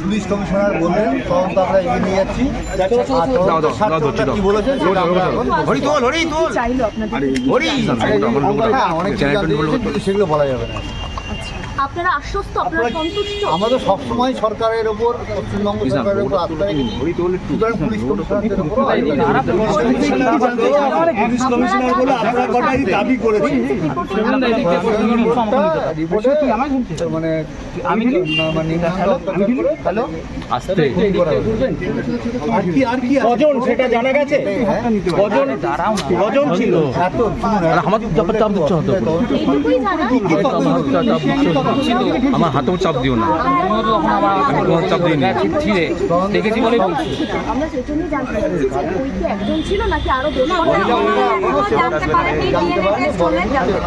Police commissioner বললেন তদন্ত আমরা এগিয়ে নিয়ে যাচ্ছি। সেগুলো বলা যাবে না। আপনারা আশ্বস্ত আপনারা সন্তুষ্ট? আমরা তো সবসময় সরকারের ওপর পশ্চিমবঙ্গ সরকারের উপর আস্থা রেখেছি। সুতরাং পুলিশ কমিশনারদের উপর পুলিশ কমিশনার বলে আপনারা কটাই দাবি করেছেন? মানে আমি মানে আমার হাতেও চাপ দিও না। আমি তোমার চাপ দিইনি। দেখেছি বলে বলছি। আমরা সেজন্যই জানতে চাইছি যে ওই কি একজন ছিল নাকি আরও বেশি জানতে পারেননি ডিএনএ টেস্ট হলে জানতে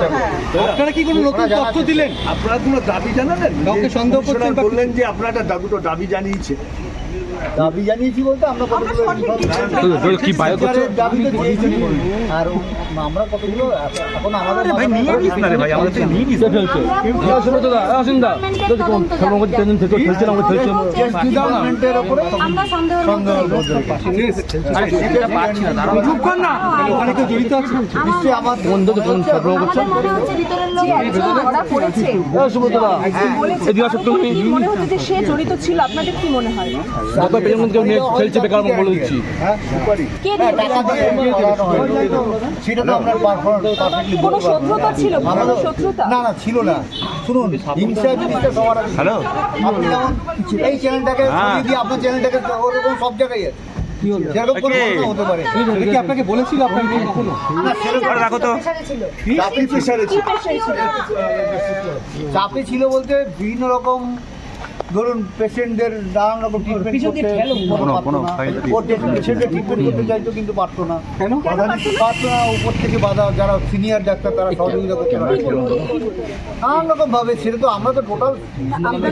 আপনারা কি কোনো নতুন তথ্য দিলেন? আপনারা কোনো দাবি জানালেন? কাউকে সন্দেহ করছেন বললেন যে আপনারা একটা দাবি তো দাবি জানিয়েছে। দাবি জানিয়েছি বলতে আমরা কতগুলো কি বায়ো চেয়েছি। আর আমরা কতগুলো এখন আমাদের ভাই নিয়ে নিস না রে ভাই আমাদের থেকে নিয়ে নিস ডিপার্টমেন্টের উপরে আমরা সন্দেহ সন্দেহ করতে ওখানে কেউ জড়িত আছে? নিশ্চয়ই আমার বন্ধুকে আমাদের মনে হচ্ছে ভিতরের লোক একজন ধরা পড়েছে। এদিকে আসো তুমি মনে হচ্ছে যে সে জড়িত ছিল? আপনাদের কি মনে হয়? যত পেছন কেউ নিয়ে খেলছে বেকার আমি বলে দিচ্ছি। হ্যাঁ হ্যাঁ, হয়। সেটা তো কোনো শত্রুতা ছিল কোনো শত্রুতা? না না ছিল না। শুনুন হিংসা জিনিসটা সবার হ্যালো? আপনি যেমন এই চ্যানেলটাকে সরিয়ে দিয়ে আপনার চ্যানেলটাকে ওরকম সব জায়গায় আপনাকে বলেছিল রাখো তো। চাপে ছিল বলতে বিভিন্ন রকম ধরুন পেশেন্টদের নানান রকম ট্রিটমেন্ট করতে ট্রিটমেন্ট চাইতো কিন্তু পারতো না। পারতো না? উপর থেকে বাধা যারা সিনিয়র ডাক্তার তারা সহযোগিতা করতে নানান রকম ভাবে সেটা তো আমরা তো টোটাল আপনাদের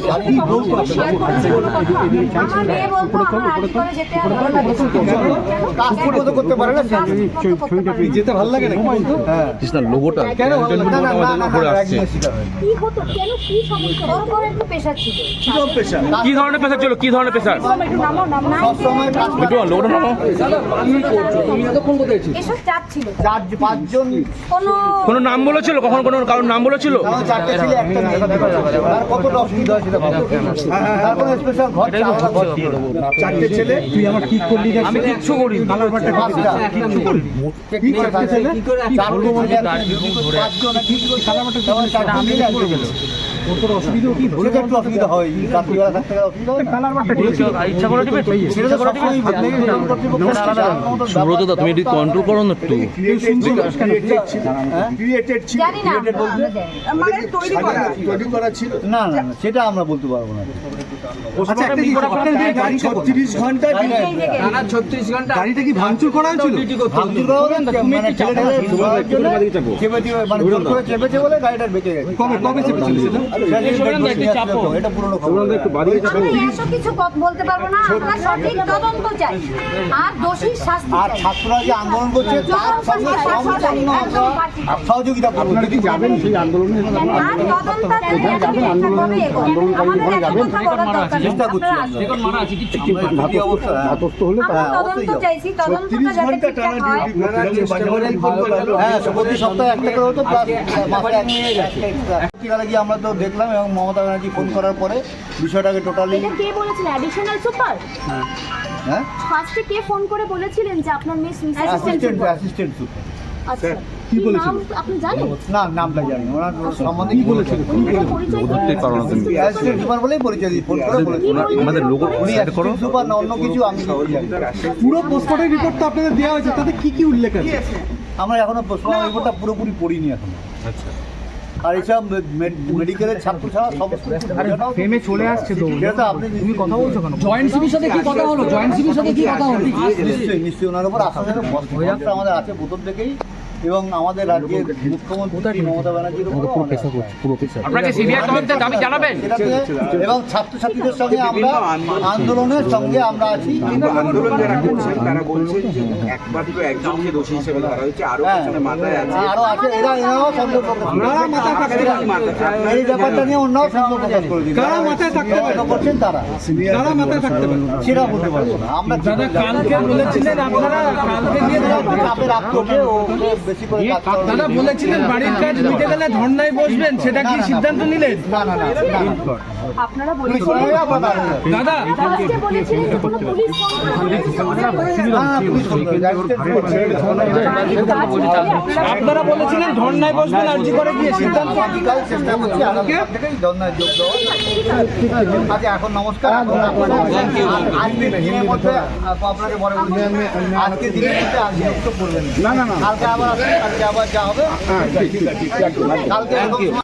মতো করতে পারে না যেতে ভালো লাগে না হ্যাঁ। লোগোটা কেন? আসছে। হয় কি হতো? কেন কি সমস্যা? ওর পরে পেশা ছিল? পেশা কি ধরনের পেশার ছিল? কি ধরনের পেশার একটু নামাও নামাও। সব সময় কাজ একটু লোগোটা নামো এসব চাপ ছিল। চার পাঁচজন কোনো কোনো নাম বলেছিল? কখন কোনো কারোর নাম বলেছিল? চারটে ছেলে একটা মেয়ে। আর কতটা অসুবিধা সেটা ভাবো তারপরে স্পেশাল ঘর চালা ঘর দিয়ে দেবো। চারটে ছেলে তুই আমার ঠিক করলি? আমি কিচ্ছু করি কি করে সুব্রত তুমি একটু কন্ট্রোল করো না একটু। না না। তৈরি করা তৈরি করা ছিল। না না না, সেটা আমরা বলতে পারব না। আচ্ছা একটা জিনিস, আপনার যে গাড়ি 36 ঘণ্টা গাড়িটা কি ভাঙচুর করা হয়েছিল? কবে কবে চেপেছিল সেটা? বলতে পারব না আমরা সঠিক তদন্ত চাই আর দোষীর শাস্তি আর ছাত্ররা যে আন্দোলন করছে তার সঙ্গে সহযোগিতা যদি যাবেন সেই আন্দোলনে হয় হ্যাঁ আমরা তো দেখলাম এবং মমতা ব্যানার্জি ফোন করার পরে বিষয়টাকে টোটালি এটা কে বলেছিল? অ্যাডিশনাল সুপার হ্যাঁ। ফার্স্টে কে ফোন করে বলেছিলেন যে আপনার মিস মিস অ্যাসিস্ট্যান্ট অ্যাসিস্ট্যান্ট আচ্ছা। কি বলেছিল? আপনি জানেন? না নামটা জানি ওনার সম্বন্ধে কি বলেছিল? এটা পরিচয় ধরতে পারো না তুমি। অ্যাসিস্ট্যান্ট সুপার বলেই পরিচয় দিই ফোন করে বলেছিল। আমাদের লোগো উনি সেট করো। অ্যাসিস্ট্যান্ট সুপার না অন্য কিছু আমি পুরো পোস্টমর্টম রিপোর্ট তো আপনাদের দেওয়া হয়েছে। তাতে কি কি উল্লেখ আছে? আমরা এখনও রিপোর্টটা পুরোপুরি পড়িনি এখন। আর এইসব মেডিকেলের ছাত্র ছাড়া সমস্ত ফেমে চলে আসছে তো আপনি তুমি কথা বলছো কেন? জয়েন্ট সিবির সাথে কি কথা হলো? জয়েন্ট সিবির সাথে কি কথা হলো? নিশ্চয়ই নিশ্চয়ই ওনার উপর আশা আমাদের আছে প্রথম থেকেই। এবং আমাদের রাজ্যের মুখ্যমন্ত্রী মমতা ব্যানার্জির আপনাকে দাবি জানাবেন? এবং ছাত্রছাত্রীদের সঙ্গে আমরা আন্দোলনের সঙ্গে আমরা আছি। কিন্তু আন্দোলন যারা করছেন তারা বলছেন যে একমাত্র একজনকে দোষী হিসেবে ধরা হয়েছে আরও হ্যাঁ। পেছনে মাথায় আছে। আরও আছে এরা এরাও সন্দেহ প্রকাশ মাথায় থাকতে এই ব্যাপারটা নিয়ে অন্যও সন্দেহ প্রকাশ করে কারা মাথায় থাকতে পারে? করছেন তারা। কারা মাথায় থাকতে পারে? সেটা বলতে পারব না। আমরা দাদা কালকে বলেছিলেন আপনারা কালকে নিয়ে চাপের আত্মকে ও বেশি করে দাদা বলেছিলেন বাড়ির কাজ নিতে গেলে ধর্নায় বসবেন সেটা কি সিদ্ধান্ত নিলেন না না না। আপনারা বলেছিলেন। দাদা। আপনারা ধর্নায় বসবেন আর্জি করে গিয়ে সিদ্ধান্ত চেষ্টা করছি ধর্নায় যোগ দেওয়ার। আচ্ছা এখন নমস্কার। আজকে দিনের মধ্যে আপনাকে পরে বলছি আজকে দিনের মধ্যে আজ বিরক্ত করবেন না। না না কালকে আবার আসবেন কালকে আবার যা হবে। কালকে এরকম সময়